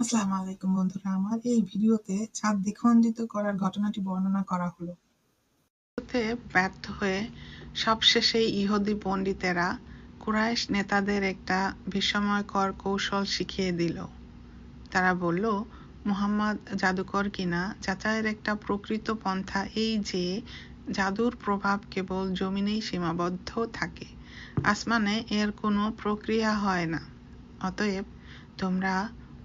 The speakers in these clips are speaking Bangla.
আসসালামু আলাইকুম বন্ধুরা। আমার এই ভিডিওতে চাঁদ দ্বিখণ্ডিত করার ঘটনাটি বর্ণনা করা হলো। ব্যর্থ হয়ে সবশেষে ইহুদি পণ্ডিতেরা কুরাইশ নেতাদের একটা বিস্ময়কর কৌশল শিখিয়ে দিল। তারা বলল, মুহাম্মদ জাদুকর কিনা? যাচাইয়ের একটা প্রকৃত পন্থা এই যে, জাদুর প্রভাব কেবল জমিনেই সীমাবদ্ধ থাকে। আসমানে এর কোনো প্রক্রিয়া হয় না। অতএব তোমরা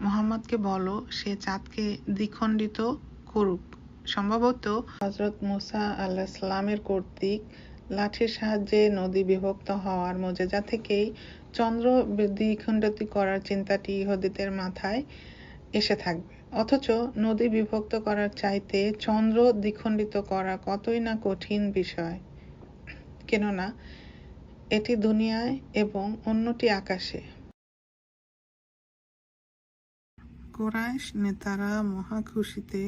মুহাম্মদকে বলো, সে চাঁদকে দ্বিখণ্ডিত করুক। সম্ভবত হজরত মুসা আল্লাহ সালামের কর্তৃক লাঠির সাহায্যে নদী বিভক্ত হওয়ার মজেজা থেকেই চন্দ্র দ্বিখণ্ডিত করার চিন্তাটি ইহুদিদের মাথায় এসে থাকবে। অথচ নদী বিভক্ত করার চাইতে চন্দ্র দ্বিখণ্ডিত করা কতই না কঠিন বিষয়। কেননা, এটি দুনিয়ায় এবং অন্যটি আকাশে। কোরাইশ নেতারা মহা খুশিতে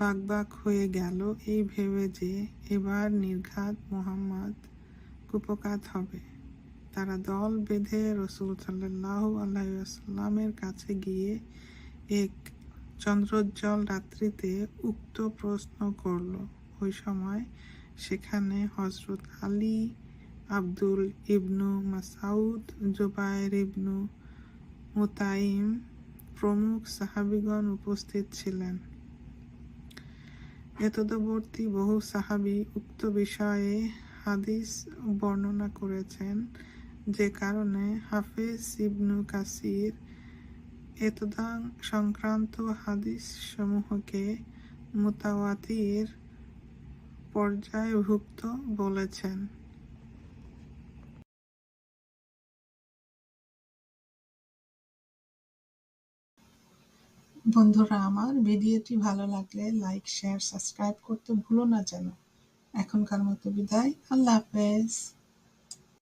বাগবাগ হয়ে গেল। এই ভেবে যে এবার নির্ঘাত মোহাম্মদ কুপকাত হবে, তারা দল বেঁধে রসুল সাল্লাহ আল্লাহামের কাছে গিয়ে এক চন্দ্রোজ্জ্বল রাত্রিতে উক্ত প্রশ্ন করল। ওই সময় সেখানে হজরত আলী আব্দুল ইবনু মাসাউদ জুবায়ের ইবনু মুতাইম প্রমুখ সাহাবিগণ উপস্থিত ছিলেন। এতদবর্তী বহু সাহাবি উক্ত বিষয়ে হাদিস বর্ণনা করেছেন যে কারণে হাফেজ ইবনু কাসির এতদাং সংক্রান্ত হাদিস সমূহকে মোতাওয়াতির পর্যায়ভুক্ত বলেছেন। বন্ধুরা, আমার ভিডিওটি ভালো লাগলে লাইক, শেয়ার, সাবস্ক্রাইব করতে ভুলো না যেন। এখনকার মতো বিদায়। আল্লাহ হাফেজ।